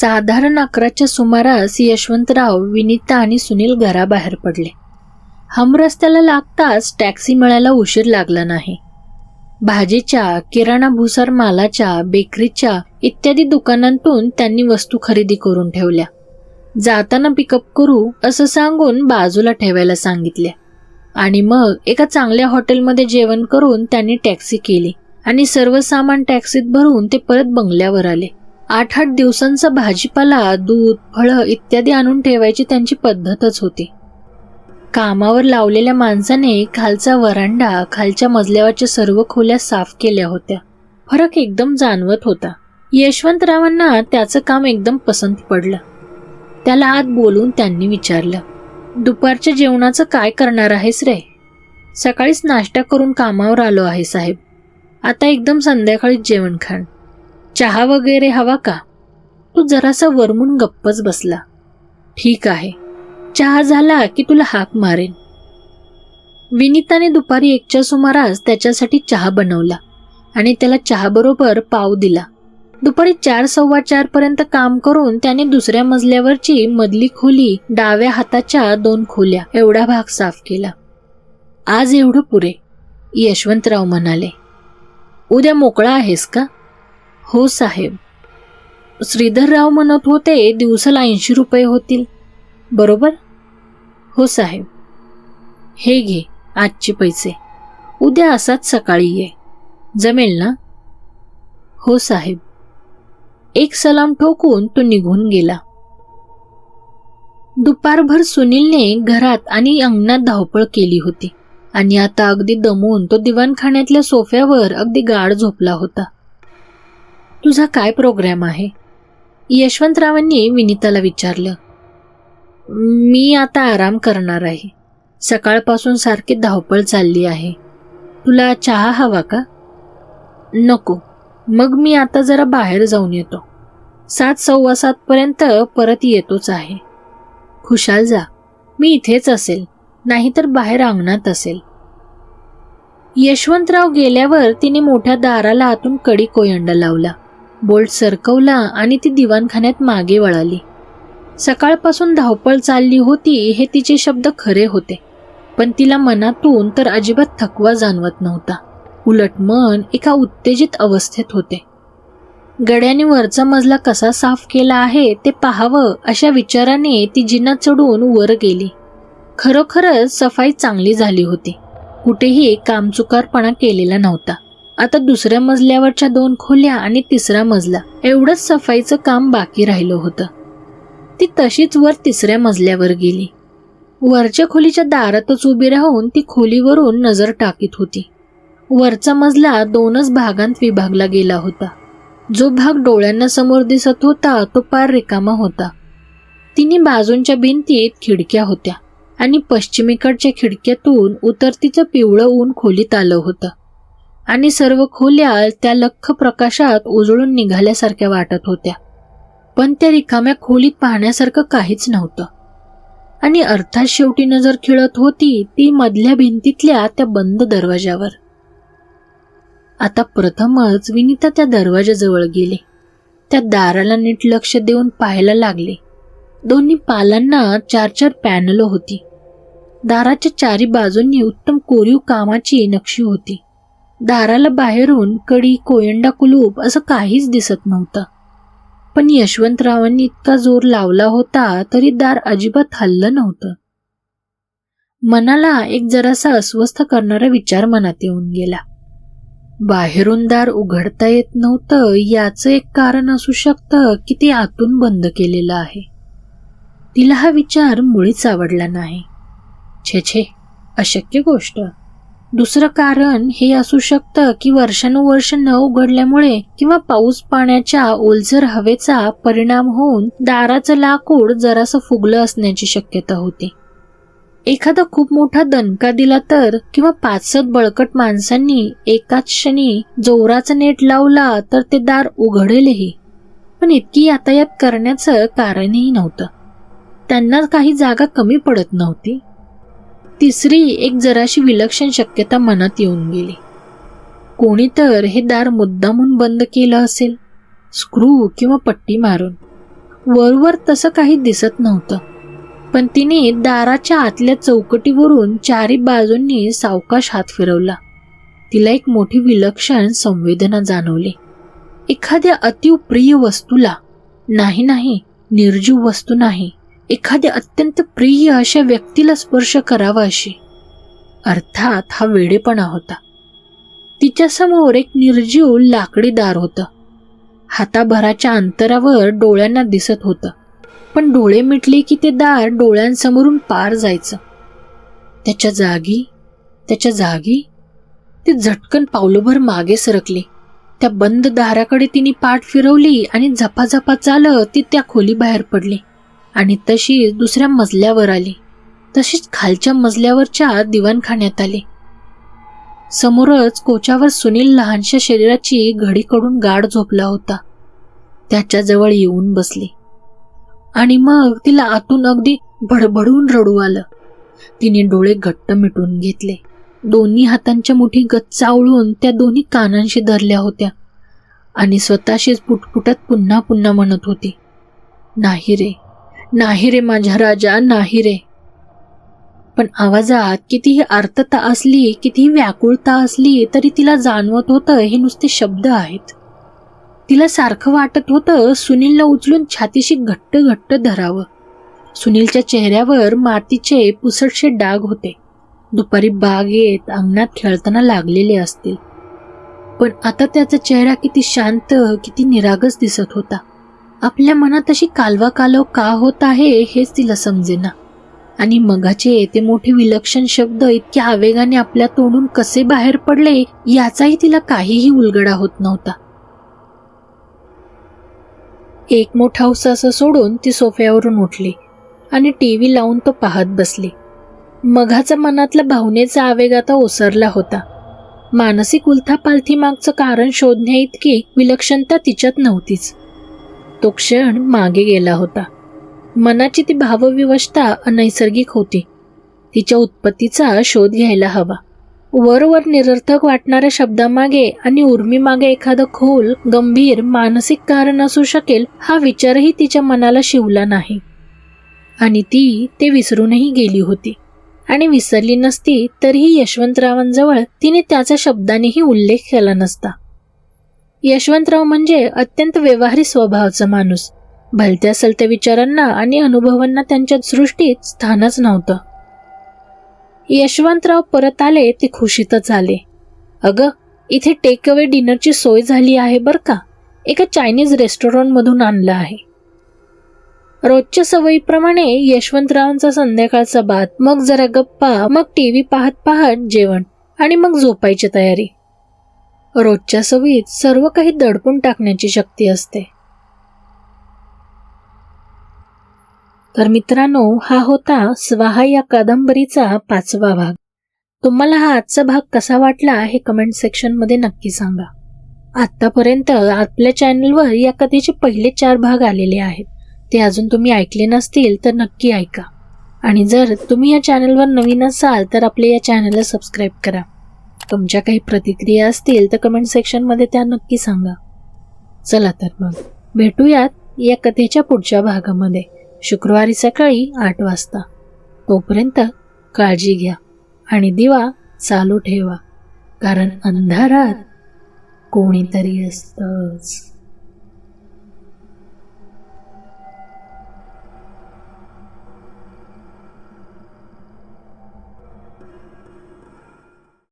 साधारण अकराच्या सुमारास यशवंतराव विनिता आणि सुनील घराबाहेर पडले. हमरस्त्याला लागताच टॅक्सी मिळायला उशीर लागला नाही. भाजीच्या किराणा भुसार मालाच्या बेकरीच्या इत्यादी दुकानांतून त्यांनी वस्तू खरेदी करून ठेवल्या. जाताना पिकअप करू असं सांगून बाजूला ठेवायला सांगितले. आणि मग एका चांगल्या हॉटेलमध्ये जेवण करून त्यांनी टॅक्सी केली आणि सर्व सामान टॅक्सीत भरून ते परत बंगल्यावर आले. आठ आठ दिवसांचा भाजीपाला दूध फळं इत्यादी आणून ठेवायची त्यांची पद्धतच होती. कामावर लावलेल्या माणसाने खालचा वरांडा खालच्या मजल्यावरच्या सर्व खोल्या साफ केल्या होत्या. फरक एकदम जाणवत होता. यशवंतरावांना त्याचं काम एकदम पसंत पडलं. त्याला आत बोलून त्यांनी विचारलं दुपारच्या जेवणाचं काय करणार आहेस रे? सकाळीच नाश्ता करून कामावर आलो आहे साहेब. आता एकदम संध्याकाळीच जेवण खाण. चहा वगैरे हवा का? तू जरासा वरमून गप्पच बसला. ठीक आहे. चहा झाला की तुला हाक मारेन. विनिताने दुपारी एकच्या सुमारास त्याच्यासाठी चहा बनवला आणि त्याला चहाबरोबर पाव दिला. दुपारी चार सव्वा चार पर्यंत काम करून त्याने दुसऱ्या मजल्यावरची मधली खोली डाव्या हाताच्या दोन खोल्या एवढा भाग साफ केला. आज एवढं पुरे यशवंतराव म्हणाले. उद्या मोकळा आहेस का? हो साहेब. श्रीधरराव म्हणत होते दिवसाला ऐंशी रुपये होतील. बरोबर? हो साहेब. हे घे आजचे पैसे. उद्या असाच सकाळी ये. जमेल ना? हो साहेब. एक सलाम ठोकून तो निघून गेला. दुपारभर सुनीलने घरात आणि अंगणात धावपळ केली होती. आणि आता अगदी दमून तो दिवाणखाण्यातल्या सोफ्यावर अगदी गाढ झोपला होता. तुझा काय प्रोग्रॅम आहे? यशवंतरावांनी विनिताला विचारलं. मी आता आराम करणार आहे. सकाळपासून सारखी धावपळ चालली आहे. तुला चहा हवा का? नको. मग मी आता जरा बाहेर जाऊन येतो. सात सव्वा सातपर्यंत परत येतोच आहे. खुशाल जा. मी इथेच असेल. नाहीतर बाहेर अंगणात असेल. यशवंतराव गेल्यावर तिने मोठ्या दाराला आतून कडी कोयंडा लावला. बोल्ट सरकवला आणि ती दिवाणखान्यात मागे वळाली. सकाळपासून धावपळ चालली होती हे तिचे शब्द खरे होते पण तिला मनातून तर अजिबात थकवा जाणवत नव्हता. उलट मन एका उत्तेजित अवस्थेत होते. गड्याने वरचा मजला कसा साफ केला आहे ते पाहावं अशा विचाराने ती जिना चढून वर गेली. खरोखरच सफाई चांगली झाली होती. कुठेही कामचुकारपणा केलेला नव्हता. आता दुसऱ्या मजल्यावरच्या दोन खोल्या आणि तिसरा मजला. एवढंच सफाईचं काम बाकी राहिलं होतं. ती तशीच वर तिसऱ्या मजल्यावर गेली. वरच्या खोलीच्या दारातच उभी राहून ती खोलीवरून नजर टाकीत होती. वरचा मजला दोनच भागांत विभागला गेला होता. जो भाग डोळ्यांना समोर दिसत होता तो पार रिकामा होता. तिने बाजूंच्या भिंतीत खिडक्या होत्या आणि पश्चिमेकडच्या खिडक्यातून उतरतीचं पिवळं ऊन खोलीत आलं होतं. आणि सर्व खोल्या त्या लख्ख प्रकाशात उजळून निघाल्यासारख्या वाटत होत्या. पण त्या रिकाम्या खोलीत पाहण्यासारखं काहीच नव्हतं. आणि अर्थात शेवटी नजर खिळत होती ती मधल्या भिंतीतल्या त्या बंद दरवाजावर. आता प्रथमच विनिता त्या दरवाजाजवळ गेली. त्या दाराला नीट लक्ष देऊन पाहायला लागले. दोन्ही पालांना चार चार पॅनल होती. दाराच्या चारी बाजूंनी उत्तम कोरीव कामाची नक्षी होती. दाराला बाहेरून कडी कोयंडा कुलूप असं काहीच दिसत नव्हतं. पण यशवंतरावांनी इतका जोर लावला होता तरी दार अजिबात हल्लं नव्हतं. मनाला एक जरासा अस्वस्थ करणारा विचार मनात येऊन गेला. बाहेरून दार उघडता येत नव्हतं याचं एक कारण असू शकतं की ते आतून बंद केलेलं आहे. तिला हा विचार मुळीच आवडला नाही. छे छे अशक्य गोष्ट. दुसरं कारण हे असू शकतं की वर्षानुवर्ष न उघडल्यामुळे किंवा पाऊस पाण्याच्या ओलझर हवेचा परिणाम होऊन दाराचं लाकूड जरासं फुगलं असण्याची शक्यता होती. एखादा खूप मोठा दणका दिला तर किंवा पाच सात बळकट माणसांनी एकाच क्षणी जोराचा नेट लावला तर ते दार उघडेलही. पण इतकी यातायात करण्याचं कारणही नव्हतं. त्यांना काही जागा कमी पडत नव्हती. तिसरी एक जराशी विलक्षण शक्यता मनात येऊन गेली. कोणी तर हे दार मुद्दामून बंद केलं असेल स्क्रू किंवा पट्टी मारून. वरवर तसं काही दिसत नव्हतं पण तिने दाराच्या आतल्या चौकटीवरून चारी बाजूंनी सावकाश हात फिरवला. तिला एक मोठी विलक्षण संवेदना जाणवली. एखाद्या अतिप्रिय वस्तूला नाही नाही निर्जीव वस्तू नाही एखाद्या अत्यंत प्रिय अशा व्यक्तीला स्पर्श करावा अशी. अर्थात हा वेडेपणा होता. तिच्यासमोर एक निर्जीव लाकडी दार होतं. हाताभराच्या अंतरावर डोळ्यांना दिसत होतं. पण डोळे मिटले की ते दार डोळ्यांसमोरून पार जायचं. त्याच्या जागी त्याच्या जागी ते झटकन पावलोभर मागे सरकले. त्या बंद दाराकडे तिने पाठ फिरवली आणि झपाझपा चालत ती त्या खोली बाहेर पडली. आणि तशीच दुसऱ्या मजल्यावर आली. तशीच खालच्या मजल्यावरच्या दिवाणखान्यात आली. समोरच कोच्यावर सुनील लहानशा शरीराची घडीकडून गाढ झोपला होता. त्याच्याजवळ येऊन बसली. आणि मग तिला आतून अगदी भडभडून रडू आलं. तिने डोळे घट्ट मिटून घेतले. दोन्ही हातांच्या मुठी गच्चावळून त्या दोन्ही कानांशी धरल्या होत्या. आणि स्वतःशीच पुटपुटत पुन्हा पुन्हा म्हणत होती नाही रे नाही रे माझ्या राजा नाही रे. पण आवाजात कितीही आर्तता असली कितीही व्याकुळता असली तरी तिला जाणवत होतं हे नुसते शब्द आहेत. तिला सारखं वाटत होतं सुनीलला उचलून छातीशी घट्ट घट्ट धरावं. सुनीलच्या चेहऱ्यावर मातीचे पुसटशे डाग होते. दुपारी बागेत अंगणात खेळताना लागलेले असतील. पण आता त्याचा चेहरा किती शांत किती निरागस दिसत होता. आपल्या मनात अशी कालवा कालव का होत आहे हेच तिला समजेना. आणि मगाचे ते मोठे विलक्षण शब्द इतक्या आवेगाने आपल्या तोंडून कसे बाहेर पडले याचाही तिला काहीही उलगडा होत नव्हता. एक मोठा असं सोडून ती सोफ्यावरून उठली आणि टी व्ही लावून तो पाहत बसली. मघाचा मनातला भावनेचा आवेग आता ओसरला होता. मानसिक उलथापालथी मागचं कारण शोधण्या इतकी विलक्षणता तिच्यात नव्हतीच. तो क्षण मागे गेला होता. मनाची ती भावविवशता अनैसर्गिक होती. तिच्या उत्पत्तीचा शोध घ्यायला हवा. वरवर निरर्थक वाटणाऱ्या शब्दामागे आणि उर्मीमागे एखादं खोल गंभीर मानसिक कारण असू शकेल हा विचारही तिच्या मनाला शिवला नाही. आणि ती ते विसरूनही गेली होती. आणि विसरली नसती तरीही यशवंतरावांजवळ तिने त्याचा शब्दानेही उल्लेख केला नसता. यशवंतराव म्हणजे अत्यंत व्यवहारी स्वभावाचा माणूस. भलत्या सलत्या विचारांना आणि अनुभवांना त्यांच्या सृष्टीत स्थानच नव्हतं. यशवंतराव परत आले ते खुशीतच आले अगं इथे टेक अवे डिनरची सोय झाली आहे बरं का? एका चायनीज रेस्टॉरंटमधून आणलं आहे. रोजच्या सवयीप्रमाणे यशवंतरावांचा संध्याकाळचा बात मग जरा गप्पा मग टीव्ही पाहत पाहत जेवण आणि मग झोपायची तयारी. रोजच्या सवयीत सर्व काही दडपून टाकण्याची शक्ती असते. तर मित्रांनो हा होता स्वाहा या कादंबरीचा पाचवा भाग. तुम्हाला हा आजचा भाग कसा वाटला हे कमेंट सेक्शनमध्ये नक्की सांगा. आतापर्यंत आपल्या चॅनलवर या कथेचे पहिले चार भाग आलेले आहेत. ते अजून तुम्ही ऐकले नसतील तर नक्की ऐका. आणि जर तुम्ही या चॅनलवर नवीन असाल तर आपल्या या चॅनलला सबस्क्राईब करा. तुमच्या काही प्रतिक्रिया असतील तर कमेंट सेक्शनमध्ये त्या नक्की सांगा. चला तर मग भेटूयात या कथेच्या पुढच्या भागामध्ये शुक्रवारी सकाळी आठ वाजता. तोपर्यंत काळजी घ्या आणि दिवा चालू ठेवा कारण अंधारात कोणीतरी असतंच.